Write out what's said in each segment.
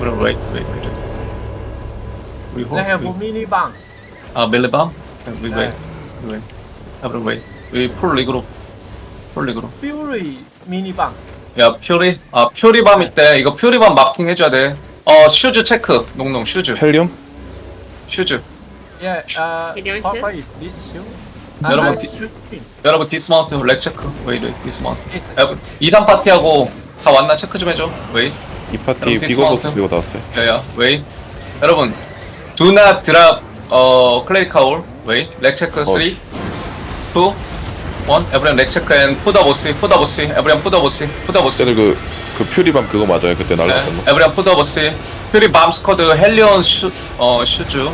wait wait wait we They have hold mini bang. 아 we wait we wait 여러분 wait we pull 리그로 pull 리그로 Fury mini bang. 야 퓨리 아 퓨리밤 있대 이거 퓨리밤 마킹 해줘야 돼 어 슈즈 체크 농농 슈즈 헬륨? 슈즈 Yeah. Uh, is price is this shoe? 여러분, Uh, 디-. 여러분 디스마운트 렉 체크 웨이 웨이 디스마운트 Yes. 여러분 2, 3 파티하고 다 왔나 체크 좀 해줘 웨이 이 파티 여러분, 비고 버스 디스마운트. 비고 나왔어요. 야야 웨이. 여러분 do not drop 어 클레리카 올 웨이. 렉 체크 3 2 1 에브리언 렉 체크 앤 푸더 보시 푸더 보시 에브리언 푸더 보시 푸더 보시 쟤들 그, 그 퓨리밤 그거 맞아요? 그때 네, 날랐던 거? 에브리언 푸더 보시 퓨리 밤 스쿼드 헬리온 슈, 어 슈즈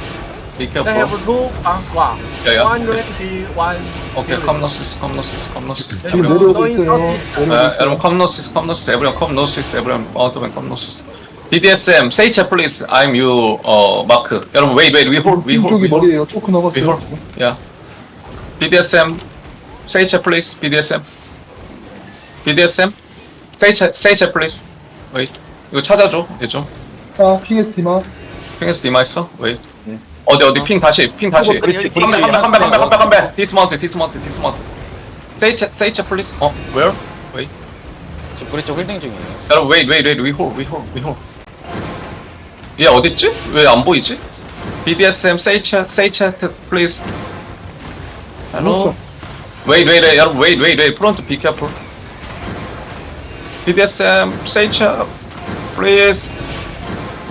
Be careful. They have two bounce squad. Yeah, yeah. One range, one. Okay, come north east, come north east, come north east. 지금 Everyone 내려오고 going 있어요. southeast. 에, 내려오고 있어요. 여러분 come north east, come north east. Everyone come north east. Everyone out of and come north east. BDSM, Seiche please. I'm you, 어, 마크. 여러분 wait, wait. We hold, we hold, we 왼쪽이 hold. 머리예요. 초크 We hold. 넘었어요. Yeah. BDSM, Seiche please. BDSM. BDSM. Seiche, Seiche please. Wait. 이거 찾아줘. 얘 좀. 자, PST만. 핑에스 디마 있어? Wait. 어디 어디 핑 다시 핑 다시 컴백 컴백 컴백 컴백 컴백 컴백 디스마운트 디스마운트 디스마운트 say chat please 어 where wait 지금 쪽 힐딩 중이에요. 여러분 wait wait wait we hold we hold we hold 얘 어딨지? 왜 안 보이지? BDSM say chat please hello wait wait wait 여러분 wait wait wait front be careful BDSM chat please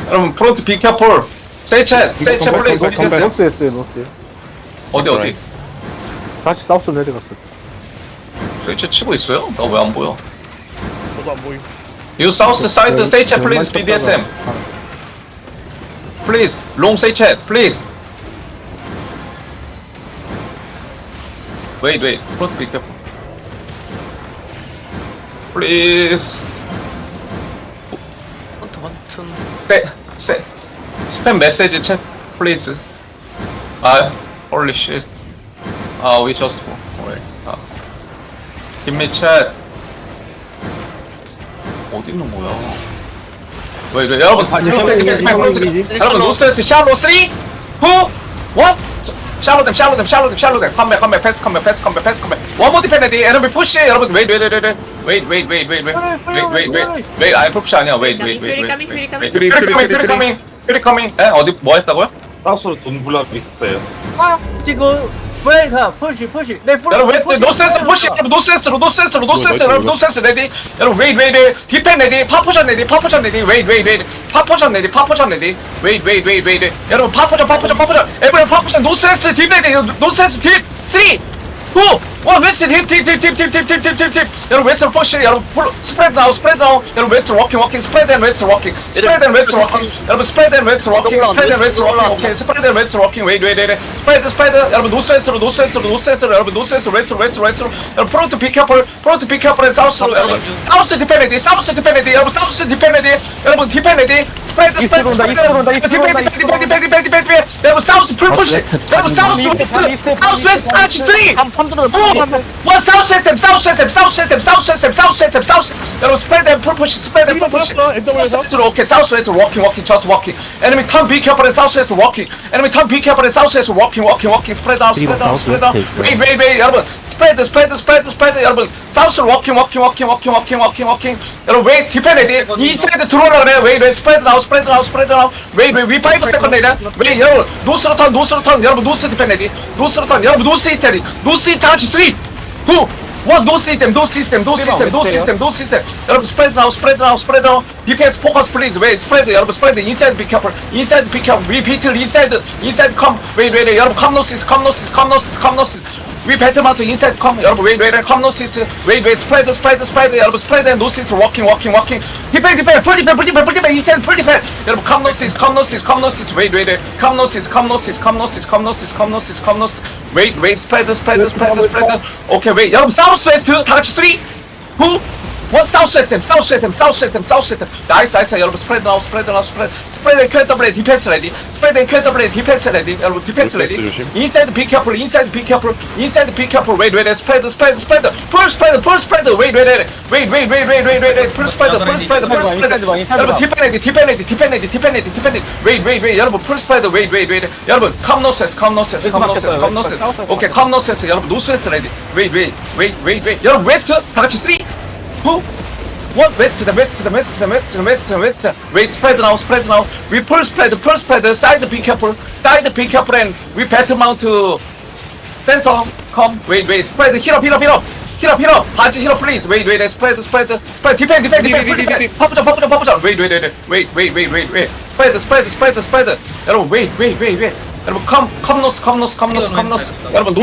여러분 front be careful say chat say chat please BDSM 노스였어요 노스 어디 어디 다시 사우스 say chat 치고 있어요? 나 왜 안 보여 저도 안 보임 You south side chat please BDSM Please, long say chat, please. Wait, wait, front be careful. Please, 헌트 헌 트. say, say, spam message chat, please. Ah, holy shit. Ah, we just wait. Ah, give me chat. 어디 있는 거야? 왜, 왜, 여러분, 여러분, 노스에스 샬로 3, 2, 1. 샬로 댐, 샬로 댐, 샬로 댐, 샬로 댐. 컴백, 컴백, 패스 컴백, 패스 컴백, 패스 컴백. 원모 디펜디, 에너미 푸시. 여러분, 웨이, 웨이, 웨이, 웨이, 웨이, 웨이, 웨이, 웨이, 웨이, 웨이, 웨이, 웨이, 웨이, 아이 푸시 아니야. 웨이, 웨이, 웨이, 웨이. 퓨리, 퓨리, 퓨리, 퓨리, 퓨리, 퓨리, 퓨리 커밍, 퓨리 커밍. 에, 어디 뭐 했다고요? 사우스로 돈 불라고 있었어요. 아, 지금 브레이크, push, push. 내 풀. 여러분 웨스트 노스에스 푸시. 여러분 노스에스로 노스에스로 노스에스 여러분 노스에스 레디. 여러분 웨이 웨이 웨이 디펜 레디. 파포션 레디 파포션 레디. 웨이 웨이 웨이 파포션 레디 파포션 레디. 웨이 웨이 웨이 웨이 웨이 여러분 파포션 파포션 파포션. 에브리 파포션 노스에스 딥 레디. 노스에스 딥 3 2 1 웨스트 딥딥딥딥딥딥딥딥 여러분 웨스트 푸시 여러분 풀 스프레드 나우 스프레드 나우 여러분 웨스트 워킹 워킹 스프레드 앤 웨스트 워킹. 스프레드 앤 웨스트 워킹. 여러분 스프레드 앤 웨스트 워킹 스프레드 앤 웨스트 워킹 오케이. 스프레드 앤 웨스트 워킹. 웨이 웨이 웨이 스프레드 스프레드. 여러분 노스웨스트로 노스웨스트로 노스웨스트로 여러분 노스웨스트 웨스트로 웨스트로 웨스트로. 여러분 프론트 비켜플 프론트 비켜플 앤 사우스로 여러분. 사우스 디펜레디 사우스 디펜레디 여러분 사우스 디펜레디 여러분 디펜레디 스프레드 스프레드 스프레드. 디펜 디펜 디펜 디펜 디펜 디펜 디펜 여러분 사우스 풀 푸시. 여러분 사우스 웨스트 사우스 웨스트 아치 3원 사우스 시스템 사우스 시스템 사우스 시스템 사우스 시스템 사우스 시스템 사우스 여러분 스프레드 앤 풀푸시 스프레드 앤 풀푸시. 사우스 오케이 사우스 웨스트 워킹 워킹 저스트 워킹. 에너미 턴 비켜플 앤 사우스 웨스트 워킹. 에너미 턴 비켜플 앤 사우스 웨스트 워킹 워킹 워킹. 스프레드 아웃 스프레드 아웃 스프레드 아웃 웨이 웨이 웨이 여러분 스프레드 스프레드 스프레드 스프레드 여러분 사우스로 워킹 워킹 워킹 워킹 워킹 워킹 워킹 여러분 웨이 디펜레디 이사이드 들어오라 그래 웨이 웨이 스프레드 나우 스프레드 나우 스프레드 나우 웨이 웨이 위 파이브 레디 웨이 여러분 노스로 턴 노스로 턴 여러분 노스 디펜레디 노스로 턴 여러분 노스 이태리 노스 이태 같이 3 2 원, 노 시스템, 노 시스템, 노 시스템, 노 시스템, 노 시스템. 여러분 스프레드 나우, 스프레드 나우, 스프레드 나우. 디펜스 포커스 플리즈. 웨이 스프레드. 여러분 스프레드 인사이드 비켜플. 인사이드 비켜. 리피트 인사이드. 인사이드 컴. 웨이 웨이. 여러분 컴 노시스, 컴 노시스, 컴 노시스, 컴 노시스. 위 배틀마트 인사이드 컴. 여러분 웨이 웨이 컴 노시스. 웨이 웨이 스프레드, 스프레드, 스프레드. 여러분 스프레드 앤 노시스 워킹, 워킹, 워킹. 디펜, 디펜, 풀 디펜, 풀 디펜, 풀 디펜. 인사이드 풀 디펜. 여러분 컴 노시스, 컴 노시스, 컴 노시스. 웨이 웨이. 컴 노시스, 컴 노시스, 컴 노시스, 컴 노시스, 컴 노시스, 컴 노시스. 웨이 웨이 스프레드, 스프레드, 스프레드, 스프레드. 오케이 웨이. 여러분 사우스 웨스트 다 같이 3 2 원 사우스 SM 사우스 SM 사우스 SM 사우스 SM 나이스 나이스 여러분 스프레드 나우 스프레드 나우 스프레드 스프레드 QW 디펜스 레디 스프레드 QW 디펜스 레디 여러분 디펜스 레디. 인사이드 비 캐플 인사이드 비 캐플 인사이드 비 캐플 웨이트 웨이트 스프레드 스프레드 스프레드 풀 스프레드 풀 스프레드 웨이트 웨이트 웨이트 웨이트 웨이트 웨이트 웨이트 웨이트 풀 스프레드 풀 스프레드 풀 스프레드 여러분 디펜레디 디펜레디 디펜레디 디펜레디 디펜레디 웨이트 웨이트 웨이트 여러분 풀 스프레드 웨이트 웨이트 웨이트 여러분 컴 노세스 컴 노세스 컴 노세스 컴 노세스 오케이 컴 노세스 여러분 노스웨스트 레디 웨이트 웨이트 웨이트 웨이트 웨이트 여러분 웨스트 다 같이 3 2 What west to the west to the west to the west to the west to the west. We spread now, spread now. We pull spread, pull spread. Side be careful, side be careful, and we battle mount to center. Come, wait, wait. Spread, hit up, hit up, hit up. Hit up, hit up. Baji, hit up, please. Wait, wait. Spread, spread, spread. Defend, defend, defend. defend, defend. Pop jump, pop jump, pop jump. Wait, wait, wait, wait, wait, wait, wait, wait. Spread, spread, spread, spread. 여러분, wait, wait, wait, wait. 여러분, come, come north, come north, come north, come north. 여러분,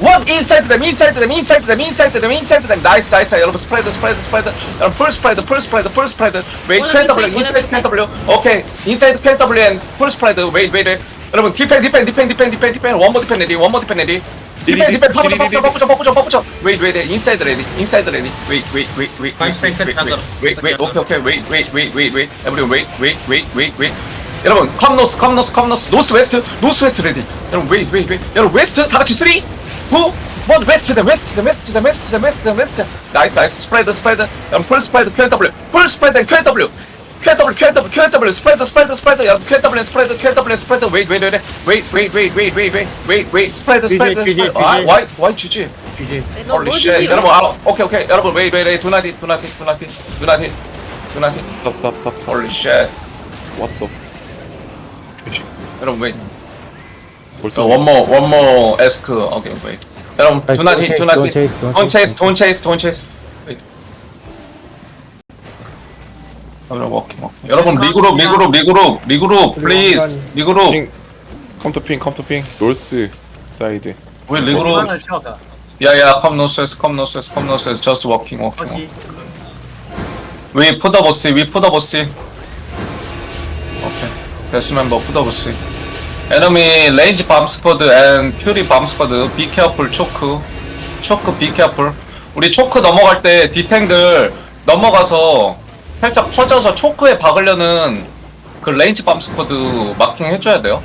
One inside them, inside them, inside them, inside them, inside them. Nice, nice. 여러분 스프레드, 스프레드, 스프레드. 여러분 풀 스프레드, 풀 스프레드, 풀 스프레드. 웨이 QW, 인사이드 QW. 오케이, 인사이드 QW and 풀 스프레드. 웨이, 웨이. 여러분 디펜, 디펜, 디펜, 디펜, 디펜, 디펜. 원모 디펜 레디, 원모 디펜 레디. 디펜, 디펜, 파푸쳐, 파푸쳐, 파푸쳐, 파푸쳐, 파푸쳐. 웨이, 웨이, 웨이. 인사이드 레디, 인사이드 레디. 웨이, 웨이, 웨이, 웨이. 웨이, 웨이. 오케이, 오케이. 웨이, 웨이, 웨이, 웨이, 웨이. 에브리 웨이, 웨이, 웨이, 웨이, 웨이. 여러분 컴노스 컴노스 컴노스 노스 웨스트 노스 웨스트 레디 여러분 웨이 웨이 웨이 여러분 웨스트 다 같이 3 2 1 웨스트 더 웨스트 더 웨스트 더 웨스트 나이스 나이스. 스프레드 스프레드. 여러분 풀 스프레드 QW 풀 스프레드 QW QW QW QW 스프레드 스프레드 스프레드. 여러분 QW 스프레드 QW 스프레드. 웨이 웨이 웨이 웨이 웨이 웨이 웨이 웨이 웨이 웨이 웨이 스프레드 스프레드 스프레드. 아 와이 와이 GG 홀리 쉣 여러분 아 오케이 오케이 여러분 웨이 웨이 웨이 두나디 두나디 두나디 두나디 두나디 스탑 스탑 스탑 스탑 홀리 쉣 What the 여러분 웨이 벌써 So one more, one more ask. Okay, wait. 여러분, do not hit, do not hit. Don't chase, don't chase, don't chase. Wait. 여러분, 워킹, 워킹. 여러분, 리그룹, 리그룹, 리그룹, 리그룹, please. 리그룹. 핑 컴투 핑 컴투 핑 노스 사이드 왜 리그룹? 하나 쉬어가. Yeah, yeah, come no stress, come no stress, come no stress. Just walking, walking. 다시. We put the boss, we put the boss. Okay. Best member, put the boss. Enemy range bomb squad and fury bomb squad. Be careful, choke. 초크 be careful. 우리 초크 넘어갈 때 디탱들 넘어가서 살짝 퍼져서 초크에 박으려는 그 레인지 밤 스쿼드 마킹 해줘야 돼요.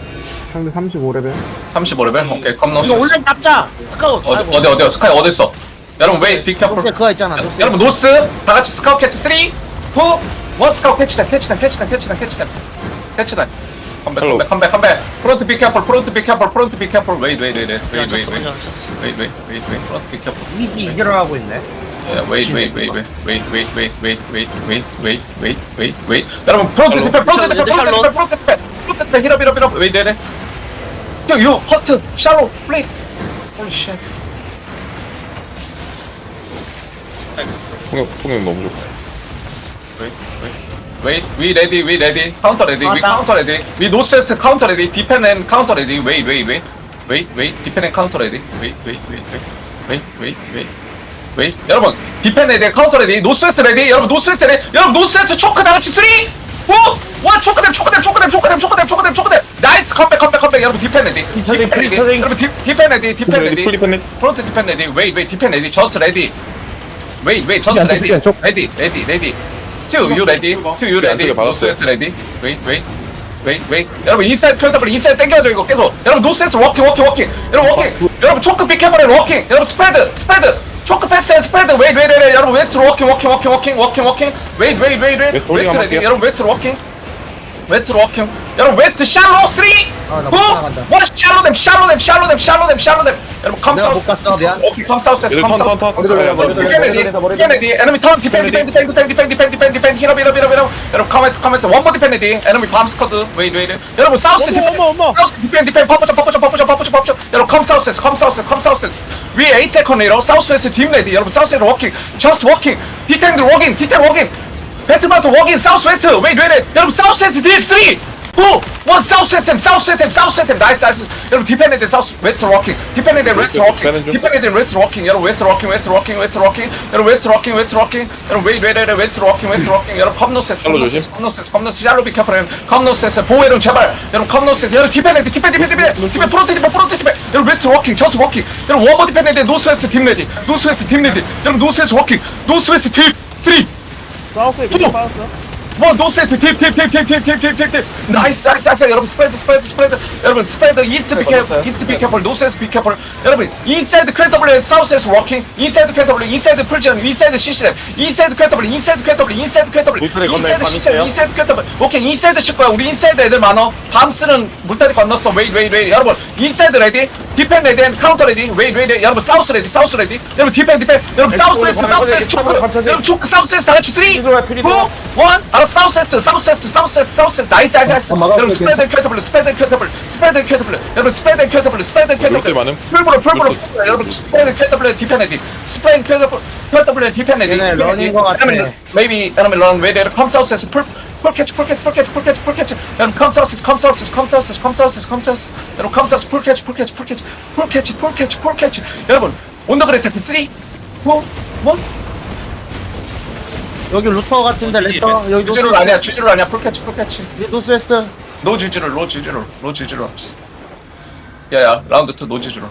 상대 35레벨 35레벨? 오케이, 컴노스. 이거 온라인 잡자. 스카우트. 어디, 어디, 어디, 스카이 어디 있어? 여러분, 웨이. 녹색 그거 있잖아. 녹색. 여러분 노스 다 같이 스카웃 캐치 3 2 1 스카웃 캐치다 캐치다 캐치다 캐치다 캐치다 캐치다 컴백. 컴백 컴백 컴백 프론트 비 캐플 프론트 비 캐플 프론트 비 캐플 웨이 웨이 웨이 웨이 웨이 웨이 웨이 웨이 웨이 웨이 웨이 프론트 비 캐플 이기러 하고 있네. 웨이 웨이 웨이 웨이 웨이 웨이 웨이 웨이 웨이 웨이 웨이 웨이 웨이 웨이 여러분 프론트 디펜 프론트 디펜 프론트 디펜 프론트 디펜 프론트 디펜 히럽 히럽 히럽 웨이 웨이 형, 유, 퍼스트, 샬로, 플레이스. 홀리 쉣. 통역 통역 너무 좋고 Wait, wait, wait. We ready, we ready. Counter ready, we counter ready. We no stress counter ready. Defend and counter ready. Wait, wait, wait. Wait, wait. Defend and counter ready. Wait, wait, wait, wait. Wait, wait, wait. 웨이 여러분 디펜 레디 카운터 레디 노스웨스트 레디 여러분 노스웨스트 레디 여러분 노스웨스트 초크 다같이 3 4 1 초크댐 초크댐 초크댐 초크댐 초크댐 초크댐 초크댐 나이스 컴백 컴백 컴백 여러분 디펜 레디 디펜 레디 여러분 디- 디펜 레디 디펜 레디 프론트 디펜 레디 웨이 웨이 디펜 레디 저스트 레디 웨이 웨이 저스트 레디 레디 레디 레디 스틸 유 레디 스틸 유 레디 안쪽에 박았어요. 노스웨스트 레디 웨이 웨이 웨이 웨이 여러분 인사이드 큐더블 인사이드 땡겨줘 이거 계속. 여러분 노스웨스트 워킹 워킹 워킹 여러분 워킹 여러분 초크 빅해버린 워킹 여러분 스프레드 스프레드 초크 패스 앤 스프레드 웨이 웨이 웨이 여러분 웨스트로 워킹 워킹 워킹 워킹 워킹 워킹 웨이 웨이 웨이 웨이 웨스트 레디. 여러분 웨스트로 워킹 웨스트로 워킹 여러분 웨스트 샬로 3 아, 나못 나간다. 샬로 댐 샬로 댐 샬로 댐 샬로 댐 샬로 댐 여러분 컴 내가 못 갔어, 미안. 오케이 컴 사우스 여기 컴사우스 디펜디 에너미 턴 디펜디 디펜디펜디펜디펜디펜디 히럽 히럽 히럽 히럽 여러분 컴에서 컴에서 원버 디펜디 에너미 밤 스쿼드 웨이드 웨이드 여러분 사우스 디펜디 사우스 디펜디펜 위에 에이 세컨이로 사우스에서 딥 레디 여러분 사우스에서 워킹 저스트 워킹 디텐드 워킹 디텐 워킹 배트마트 워킹 사우스 웨스트 웨이드 웨이드 여러분 사우스에서 딥3 오! 원 사우스 SM 사우스 SM 사우스 SM 나이스 나이스. 여러분 디펜드 사우스 웨스트 워킹. 디펜드 웨스트 워킹. 디펜드 웨스트 워킹. 여러분 웨스트 워킹 웨스트 워킹 웨스트 워킹. 여러분 웨스트 워킹 웨스트 워킹. 여러분 웨이 웨이 웨이 웨스트 워킹 웨스트 워킹. 여러분 샬로 조심. 컴노세스 컴노세스 샬로 비켜프레 컴노세스 보호해름 제발. 여러분 컴노세스 여러분 디펜드 디펜드 디펜드 디펜드 디펜드 프로테티브 프로테티브 여러분 웨스트 워킹 저스 워킹. 여러분 원버 디펜드 노스 웨스트 팀 레디. 노스 웨스트 팀 레디. 여러분 노스 웨스트 워킹. 노스 웨스트 팀 3 사우스에 그거 빠졌어. 원 노세스 팁팁팁팁팁팁팁팁 나이스 나이스 나이스. 여러분 스프레드 스프레드 스프레드. 여러분 스프레드 이스트 비캐 이스트 비캐플 노세스 비캐플 여러분 인사이드 퀘더블 사우스에스 워킹. 인사이드 퀘더블 인사이드 풀전 인사이드 시스템 인사이드 퀘더블 인사이드 퀘더블 인사이드 퀘더블. 인사이드 밤 시스템? 인사이드 퀘더블. 오케이 인사이드 칠 거야. 우리 인사이드 애들 많어 밤스는 물다리 건넜어 웨이 웨이 웨이. 여러분 인사이드 레디 디펜 레디 앤 카운터 레디 웨이 웨이 레디 여러분 사우스 레디 사우스 레디 여러분 디펜 디펜 여러분 사우스 웨스트 사우스 웨스트 초크. 여러분 초크 사우스 웨스트 다 같이 3 2 1 알아 사우스 웨스트 사우스 웨스트 사우스 웨스트 사우스 웨스트 나이스 나이스 나이스. 여러분 스프레드 앤 큐터블 스프레드 앤 큐터블 스프레드 앤 큐터블 여러분 스프레드 앤 큐터블 스프레드 앤롤 큐터블? 풀브로 풀브로. 여러분 스프레드 앤 큐터블 디펜 레디 스프레드 앤 큐터블 큐터블 디펜 레디 얘네 런인 것 같아. maybe pull pull catch pull catch pull catch pull 폴캐치 폴캐치 폴캐치 폴캐치 폴캐치. 여러분 컴서스 컴서스 컴서스 컴서스 컴서스 여러분 컴서스 폴캐치 폴캐치 폴캐치 폴캐치 폴캐치 폴캐치. 여러분 온더그레이트 3 2 1 여기 루터 같은데 네, 레터? 네. 여기 노스 주지롤 아니야 주지롤 아니야. 폴캐치 폴캐치. 여기 네, 노스웨스트. 노 주지롤 노 주지롤 노 주지롤 야야 라운드 2노 주지롤